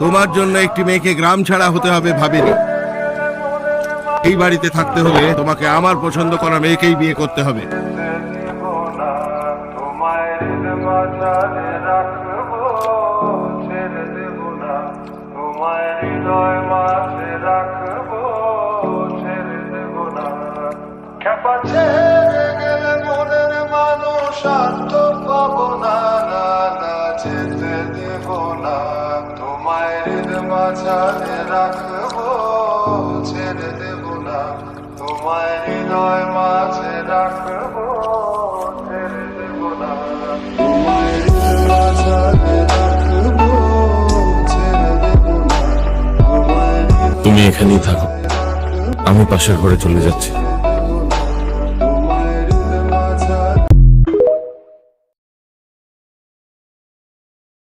তোমার জন্য একটি মেয়েকে গ্রাম ছাড়া হতে হবে ভাবিনি। এই বাড়িতে থাকতে হলে তোমাকে আমার পছন্দ করা মেয়েকেই বিয়ে করতে হবে। যেতে দেব না। তোমায় হৃদয় মাঝারে রাখব ছেড়ে দেব না। তোমায় হৃদয় মাঝে রাখব ছেড়ে দেব না। তোমায় হৃদয় মাঝারে রাখব ছেড়ে দেব না। তুমি এখানেই থাকো। আমি পাশের ঘরে চলে যাচ্ছি।